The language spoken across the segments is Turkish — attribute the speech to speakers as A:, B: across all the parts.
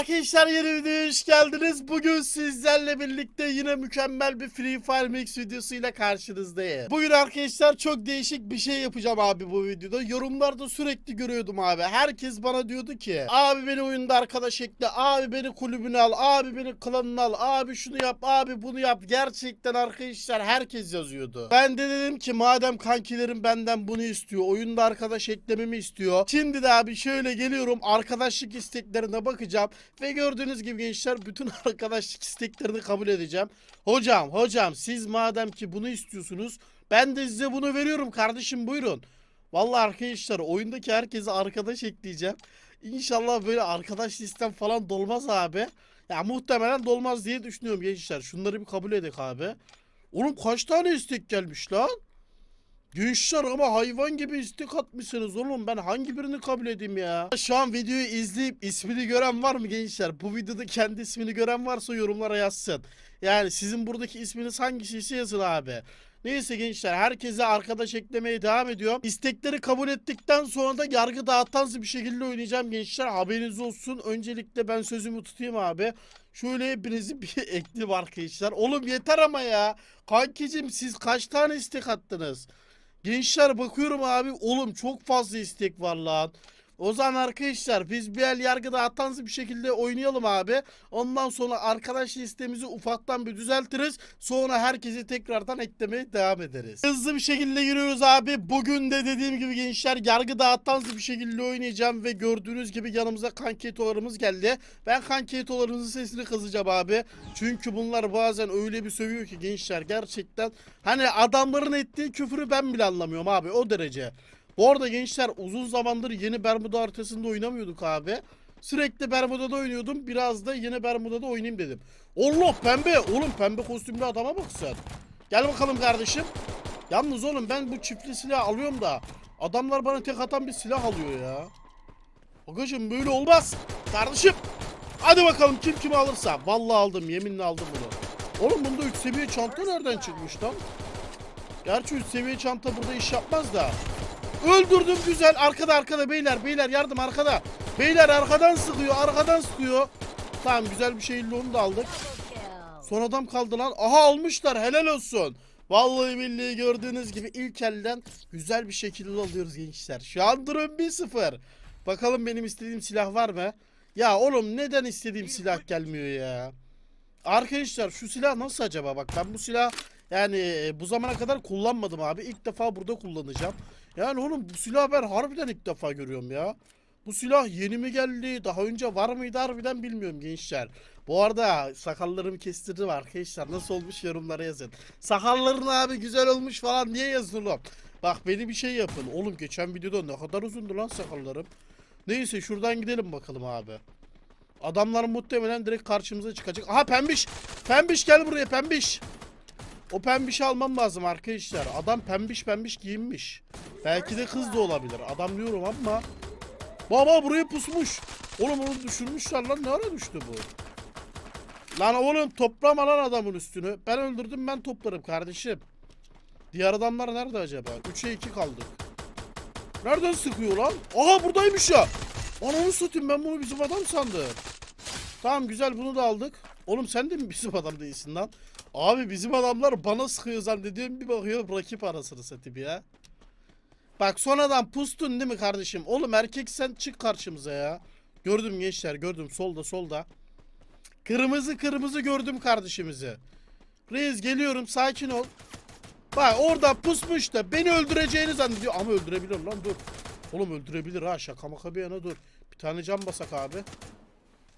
A: Arkadaşlar yeni videoya hoş geldiniz. Bugün sizlerle birlikte yine mükemmel bir Free Fire Mix videosuyla karşınızdayım. Bugün arkadaşlar çok değişik bir şey yapacağım abi bu videoda. Yorumlarda sürekli görüyordum abi. Herkes bana diyordu ki abi beni oyunda arkadaş ekle, abi beni kulübüne al, abi beni klanına al, abi şunu yap, abi bunu yap. Gerçekten arkadaşlar herkes yazıyordu. Ben de dedim ki madem kankilerim benden bunu istiyor, oyunda arkadaş eklememi istiyor. Şimdi de abi şöyle geliyorum arkadaşlık isteklerine bakacağım. Ve gördüğünüz gibi gençler bütün arkadaşlık isteklerini kabul edeceğim. Hocam hocam siz madem ki bunu istiyorsunuz ben de size bunu veriyorum kardeşim buyurun. Vallahi arkadaşlar oyundaki herkese arkadaş ekleyeceğim. İnşallah böyle arkadaş listem falan dolmaz abi. Ya muhtemelen dolmaz diye düşünüyorum gençler. Şunları bir kabul edek abi. Oğlum kaç tane istek gelmiş lan? Gençler ama hayvan gibi istek atmışsınız oğlum. Ben hangi birini kabul edeyim ya? Şu an videoyu izleyip ismini gören var mı gençler? Bu videoda kendi ismini gören varsa yorumlara yazsın. Yani sizin buradaki isminiz hangisiyse yazın abi. Neyse gençler herkese arkadaş eklemeye devam ediyorum. İstekleri kabul ettikten sonra da yargı dağıtansı bir şekilde oynayacağım gençler. Haberiniz olsun. Öncelikle ben sözümü tutayım abi. Şöyle hepinizi bir ekleyeyim arkadaşlar. Oğlum yeter ama ya. Kankicim siz kaç tane istek attınız? Gençler bakıyorum abi oğlum çok fazla istek var lan. O zaman arkadaşlar biz bir el yargıda atansı bir şekilde oynayalım abi. Ondan sonra arkadaş listemizi ufaktan bir düzeltiriz. Sonra herkesi tekrardan eklemeye devam ederiz. Hızlı bir şekilde giriyoruz abi. Bugün de dediğim gibi gençler yargı dağıtansı bir şekilde oynayacağım. Ve gördüğünüz gibi yanımıza kanketolarımız geldi. Ben kanketolarımızın sesini kızacağım abi. Çünkü bunlar bazen öyle bir sövüyor ki gençler gerçekten. Hani adamların ettiği küfürü ben bile anlamıyorum abi o derece. Bu arada gençler uzun zamandır yeni Bermuda haritasında oynamıyorduk abi. Sürekli Bermuda'da oynuyordum. Biraz da yeni Bermuda'da oynayayım dedim. Allah pembe. Oğlum pembe kostümlü adama bak sen. Gel bakalım kardeşim. Yalnız oğlum ben bu çiftli silah alıyorum da. Adamlar bana tek atan bir silah alıyor ya. Bagajım böyle olmaz. Kardeşim. Hadi bakalım kim kimi alırsa. Vallahi aldım yeminle aldım bunu. Oğlum bunda 3 seviye çanta nereden çıkmış lan? Gerçi 3 seviye çanta burada iş yapmaz da. Öldürdüm güzel. Arkada arkada beyler beyler yardım arkada. Beyler arkadan sıkıyor arkadan sıkıyor. Tamam güzel bir şekilde onu da aldık. Son adam kaldı lan. Aha almışlar helal olsun. Vallahi billahi gördüğünüz gibi ilk elden güzel bir şekilde alıyoruz gençler. Şu an durum 1-0. Bakalım benim istediğim silah var mı? Ya oğlum neden istediğim silah gelmiyor ya? Arkadaşlar şu silah nasıl acaba? Bak ben bu silah yani e, bu zamana kadar kullanmadım abi. İlk defa burada kullanacağım. Yani oğlum bu silah ben harbiden ilk defa görüyorum ya. Bu silah yeni mi geldi? Daha önce var mıydı harbiden bilmiyorum gençler. Bu arada sakallarımı kestirdim arkadaşlar. Nasıl olmuş yorumlara yazın. Sakalların abi güzel olmuş falan niye yazın oğlum? Bak beni bir şey yapın. Oğlum geçen videoda ne kadar uzundu lan sakallarım. Neyse şuradan gidelim bakalım abi. Adamlar muhtemelen direkt karşımıza çıkacak. Aha pembiş. Pembiş gel buraya pembiş. O pembişi almam lazım arkadaşlar. Adam pembiş pembiş giyinmiş. Belki de kız da olabilir. Adam diyorum ama. Baba buraya pusmuş. Oğlum onu düşürmüşler lan. Ne ara düştü bu? Lan oğlum toplama lan adamın üstünü. Ben öldürdüm ben toplarım kardeşim. Diğer adamlar nerede acaba? 3'e 2 kaldık. Nereden sıkıyor lan? Aha buradaymış ya. Ananı satayım ben bunu bizim adam sandım. Tamam güzel bunu da aldık. Oğlum sen de mi bizim adam değilsin lan? Abi bizim adamlar bana sıkıyor zannediyorum bir bakıyor rakip arasını satayım ya. Bak sonradan pustun değil mi kardeşim? Oğlum erkek sen çık karşımıza ya. Gördüm gençler gördüm solda solda. Kırmızı kırmızı gördüm kardeşimizi. Reis geliyorum sakin ol. Bak orada pusmuş da beni öldüreceğini zannediyor. Ama öldürebilir lan dur. Oğlum öldürebilir ha şaka maka bir yana dur. Bir tane cam basak abi.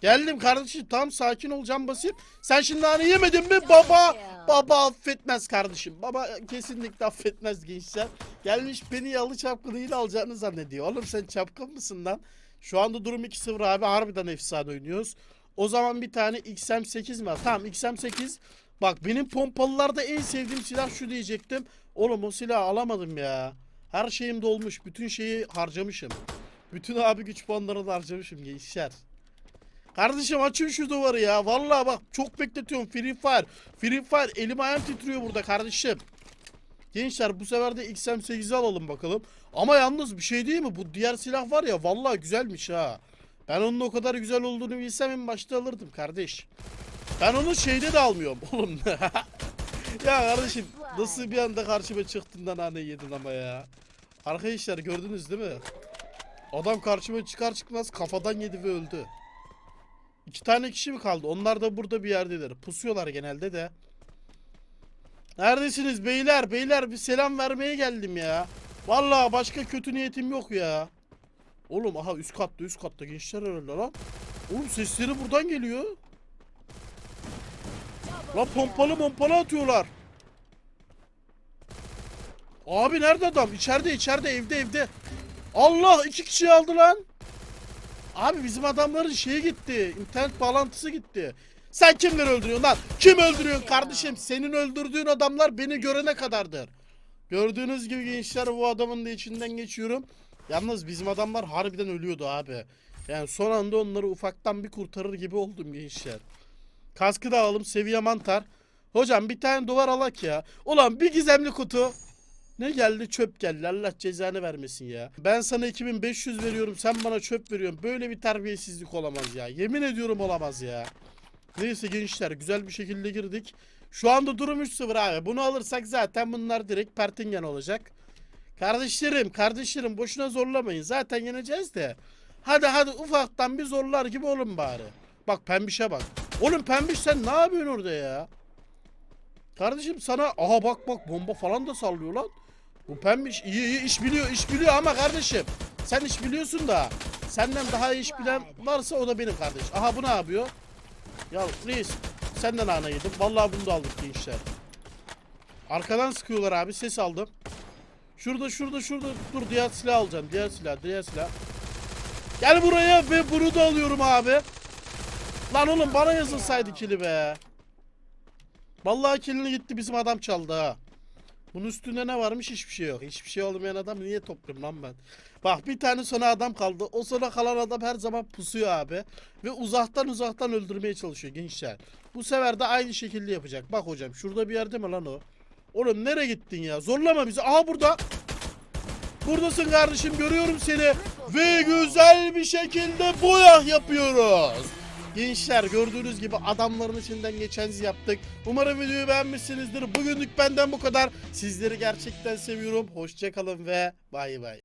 A: Geldim kardeşim tam sakin ol cam basayım. Sen şimdi hani yemedin mi baba? Baba affetmez kardeşim. Baba kesinlikle affetmez gençler. Gelmiş beni yalı çapkınıyla alacağını zannediyor. Oğlum sen çapkın mısın lan? Şu anda durum 2-0 abi. Harbiden efsane oynuyoruz. O zaman bir tane XM8 mi var? Tamam XM8. Bak benim pompalılarda en sevdiğim silah şu diyecektim. Oğlum o silahı alamadım ya. Her şeyim dolmuş. Bütün şeyi harcamışım. Bütün abi güç puanlarını harcamışım gençler. Kardeşim açın şu duvarı ya. Vallahi bak çok bekletiyorum. Free Fire. Free Fire elim ayağım titriyor burada kardeşim. Gençler bu sefer de XM8'i alalım bakalım. Ama yalnız bir şey değil mi? Bu diğer silah var ya vallahi güzelmiş ha. Ben onun o kadar güzel olduğunu bilsem en başta alırdım kardeş. Ben onu şeyde de almıyorum oğlum. ya kardeşim nasıl bir anda karşıma çıktın da nane yedin ama ya. Arkadaşlar gördünüz değil mi? Adam karşıma çıkar çıkmaz kafadan yedi ve öldü. İki tane kişi mi kaldı? Onlar da burada bir yerdeler. Pusuyorlar genelde de. Neredesiniz beyler? Beyler bir selam vermeye geldim ya. Vallahi başka kötü niyetim yok ya. Oğlum aha üst katta üst katta gençler herhalde lan. Oğlum sesleri buradan geliyor. Lan pompalı pompalı atıyorlar. Abi nerede adam? İçeride içeride evde evde. Allah iki kişi aldı lan. Abi bizim adamların şeyi gitti. İnternet bağlantısı gitti. Sen kimleri öldürüyorsun lan? Kim öldürüyorsun kardeşim? Senin öldürdüğün adamlar beni görene kadardır. Gördüğünüz gibi gençler bu adamın da içinden geçiyorum. Yalnız bizim adamlar harbiden ölüyordu abi. Yani son anda onları ufaktan bir kurtarır gibi oldum gençler. Kaskı da alalım seviye mantar. Hocam bir tane duvar alak ya. Ulan bir gizemli kutu. Ne geldi çöp geldi Allah cezanı vermesin ya. Ben sana 2500 veriyorum sen bana çöp veriyorsun. Böyle bir terbiyesizlik olamaz ya. Yemin ediyorum olamaz ya. Neyse gençler güzel bir şekilde girdik. Şu anda durum 3-0 abi. Bunu alırsak zaten bunlar direkt Pertingen olacak. Kardeşlerim kardeşlerim boşuna zorlamayın. Zaten yeneceğiz de. Hadi hadi ufaktan bir zorlar gibi olun bari. Bak pembişe bak. Oğlum pembiş sen ne yapıyorsun orada ya? Kardeşim sana aha bak bak bomba falan da sallıyor lan. Bu pembiş iyi iyi iş biliyor iş biliyor ama kardeşim sen iş biliyorsun da senden daha iyi iş bilen varsa o da benim kardeş. Aha bu ne yapıyor? Ya reis senden ana yedim. Vallahi bunu da aldık gençler. Arkadan sıkıyorlar abi ses aldım. Şurada şurada şurada dur diğer silah alacağım. Diğer silah diğer silah. Gel buraya ve bunu da alıyorum abi. Lan oğlum bana yazılsaydı kili be. Vallahi kilini gitti bizim adam çaldı ha. Bunun üstünde ne varmış hiçbir şey yok. Hiçbir şey olmayan adam niye topluyorum lan ben? Bak bir tane sonra adam kaldı. O sonra kalan adam her zaman pusuyor abi. Ve uzaktan uzaktan öldürmeye çalışıyor gençler. Bu sefer de aynı şekilde yapacak. Bak hocam şurada bir yerde mi lan o? Oğlum nereye gittin ya? Zorlama bizi. Aha burada. Buradasın kardeşim görüyorum seni. Ve güzel bir şekilde boyah yapıyoruz. Gençler gördüğünüz gibi adamların içinden geçenizi yaptık. Umarım videoyu beğenmişsinizdir. Bugünlük benden bu kadar. Sizleri gerçekten seviyorum. Hoşçakalın ve bay bay.